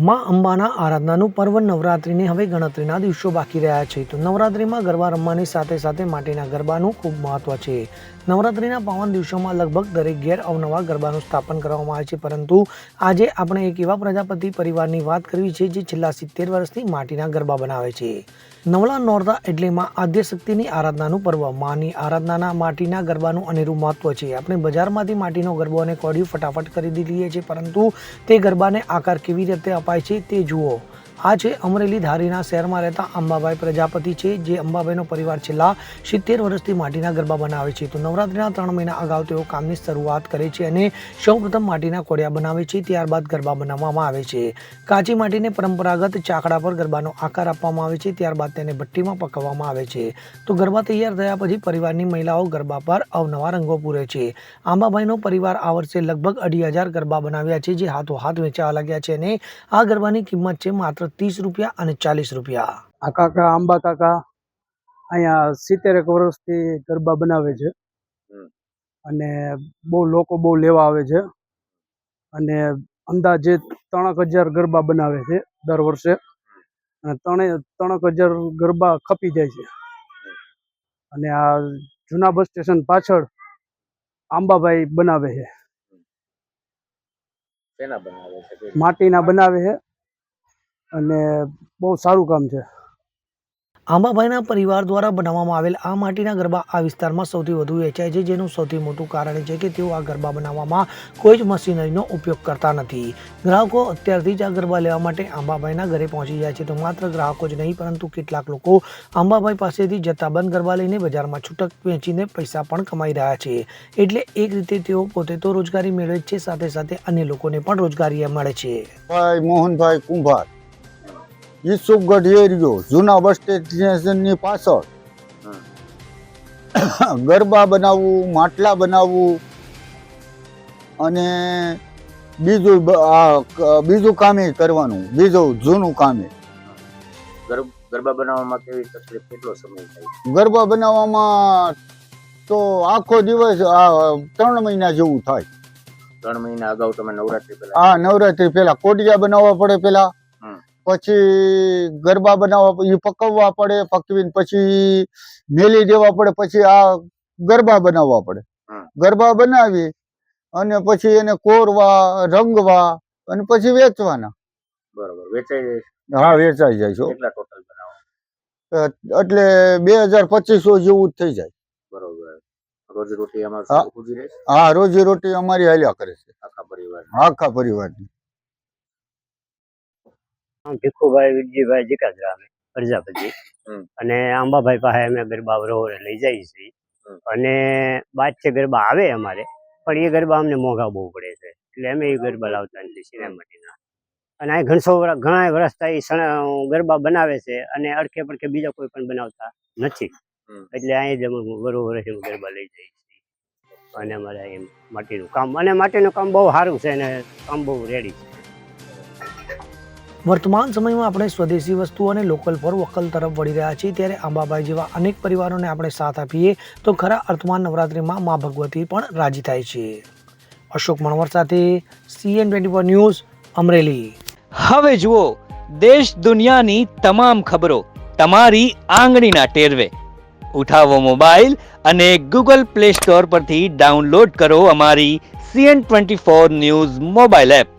માં અંબાના આરાધનાનું પર્વ નવરાત્રિને હવે ગણતરીના દિવસો બાકી રહ્યા છે. તો નવરાત્રિમાં ગરબા રમવાની સાથે સાથે માટીના ગરબાનું ખૂબ મહત્વ છે. નવરાત્રિના પાવન દિવસોમાં લગભગ દરેક ઘેર અવનવા ગરબાનું સ્થાપન કરવામાં આવે છે. પરંતુ આજે આપણે એક એવા પ્રજાપતિ પરિવારની વાત કરવી છે જે છેલ્લા સિત્તેર વર્ષથી માટીના ગરબા બનાવે છે. નવલા નોરતા એટલે માં આદ્ય શક્તિની આરાધનાનું પર્વ. માની આરાધનાના માટીના ગરબાનું અનેરું મહત્વ છે. આપણે બજારમાંથી માટીનો ગરબો અને કોડિયું ફટાફટ ખરીદી લઈએ છીએ, પરંતુ તે ગરબાને આકાર કેવી રીતે અપાય છે તે જુઓ. આ છે અમરેલી ધારીના શહેરમાં રહેતા અંબાભાઈ પ્રજાપતિ છે, જે અંબાભાઈનો પરિવાર છેલ્લા સિત્તેર વર્ષથી માટીના ગરબા બનાવે છે. તો નવરાત્રિના ત્રણ મહિના અગાઉ તેઓ કામની શરૂઆત કરે છે અને સૌપ્રથમ માટીના કોડિયા બનાવે છે, ત્યારબાદ ગરબા બનાવવામાં આવે છે. કાચી માટીને પરંપરાગત ચાકડા પર ગરબાનો આકાર આપવામાં આવે છે, ત્યારબાદ તેને ભઠ્ઠીમાં પકવવામાં આવે છે. તો ગરબા તૈયાર થયા પછી પરિવારની મહિલાઓ ગરબા પર અવનવા રંગો પૂરે છે. આંબાભાઈનો પરિવાર આ વર્ષે લગભગ અઢી હજાર ગરબા બનાવ્યા છે, જે હાથો હાથ વેચાવા લાગ્યા છે અને આ ગરબાની કિંમત છે માત્ર ત્રીસ રૂપિયા અને ચાલીસ રૂપિયા. આ કાકા આંબા કાકા અહીંયા સિત્તેરેક વર્ષથી ગરબા બનાવે છે. અને બહુ લોકો બહુ લેવા આવે છે. અને અંદાજે ત્રણેક હજાર ગરબા બનાવે છે દર વર્ષે. અને ત્રણે ત્રણેક હજાર ગરબા ખપી જાય છે. અને આ જૂના બસ સ્ટેશન પાછળ આંબાભાઈ બનાવે છે? માટીના બનાવે છે. અને બહુ સારું કામ છે. આંબાભાઈના પરિવાર દ્વારા બનાવવામાં આવેલ આ માટીના ગરબા આ વિસ્તારમાં સૌથી વધુ વેચાય છે જેનું સૌથી મોટું કારણ છે કે તેઓ આ ગરબા બનાવવામાં કોઈ જ મશીનરીનો ઉપયોગ કરતા નથી. ગ્રાહકો અત્યારથી જ આ ગરબા લેવા માટે આંબાભાઈના ઘરે પહોંચી જાય છે તો માત્ર ગ્રાહકો જ નહીં પરંતુ કેટલાક લોકો આંબાભાઈ પાસેથી જથ્થાબંધ ગરબા લઈને બજારમાં છૂટક વેચીને પૈસા પણ કમાઈ રહ્યા છે. એટલે એક રીતે તેઓ પોતે તો રોજગારી મેળવે છે સાથે સાથે અન્ય લોકોને પણ રોજગારી મળે છે. ભાઈ મોહનભાઈ કુંભાર. ઈસુફગઢ એરિયો જૂના બસ સ્ટેશનની પાછળ. ગરબા બનાવવું માટલા બનાવવું અને બીજું બીજું કામે કરવાનું બીજું જૂનું કામે. ગરબ- બનાવવામાં કેવી તકલીફ કેટલો સમય થાય? ગરબા બનાવવામાં તો આખો દિવસ આ ત્રણ મહિના જેવું થાય. ત્રણ મહિના અગાઉ તમે નવરાત્રી પહેલા? હા નવરાત્રી પહેલા કોડિયા બનાવવા પડે પેલા હમ. પછી ગરબા બનાવવા એ પકવવા પડે પકવીને પછી મેલી દેવા પડે પછી આ ગરબા બનાવવા પડે. ગરબા બનાવી અને પછી એને કોરવા રંગવા અને પછી વેચવાના. બરોબર વેચાઈ જાય હા વેચાઈ જાય છે કેટલા ટોટલ બનાવો? એટલે બે હજાર પચીસો જેવું જ થઈ જાય. બરોબર. રોજી રોટી એમાં હા. રોજી રોટી અમારી હાલ્યા કરે છે. આખા પરિવાર આખા પરિવારની. ભીખુભાઈ વિરજીભાઈ જીકાજરામે પ્રજાપતિ. અને આંબાભાઈ પાસે અમે ગરબા વરોવરે લઈ જઈએ છીએ. અને બાદ છે ગરબા આવે અમારે પણ એ ગરબા અમને મોંઘા બહુ પડે છે. એટલે અમે એ ગરબા લાવતા નથી સિનેમાટીના. અને અહીં ઘણસો વરસ ઘણા વર્ષ થાય ગરબા બનાવે છે અને અડખે પડખે બીજા કોઈ પણ બનાવતા નથી. એટલે અહીં જ અમે વરોવરે ગરબા લઈ જઈએ છીએ. અને અમારે એ માટીનું કામ અને માટીનું કામ બહુ સારું છે અને કામ બહુ રેડી છે. વર્તમાન સમયમાં આપણે સ્વદેશી વસ્તુઓ અને લોકલ ફોર વકલ તરફ વળી રહ્યા છીએ. ત્યારે આંબાભાઈ જેવા અનેક પરિવારોને આપણે સાથ આપીએ તો ખરા અર્થમાં નવરાત્રિમાં મા ભગવતી પણ રાજી થાય છે. અશોક મણવર સાથે CN twenty four news, Amreli. હવે જુઓ, દેશ દુનિયાની તમામ ખબરો તમારી આંગળીના ટેરવે. ઉઠાવો મોબાઈલ અને ગૂગલ પ્લે સ્ટોર પરથી ડાઉનલોડ કરો અમારી CN twenty four news mobile app.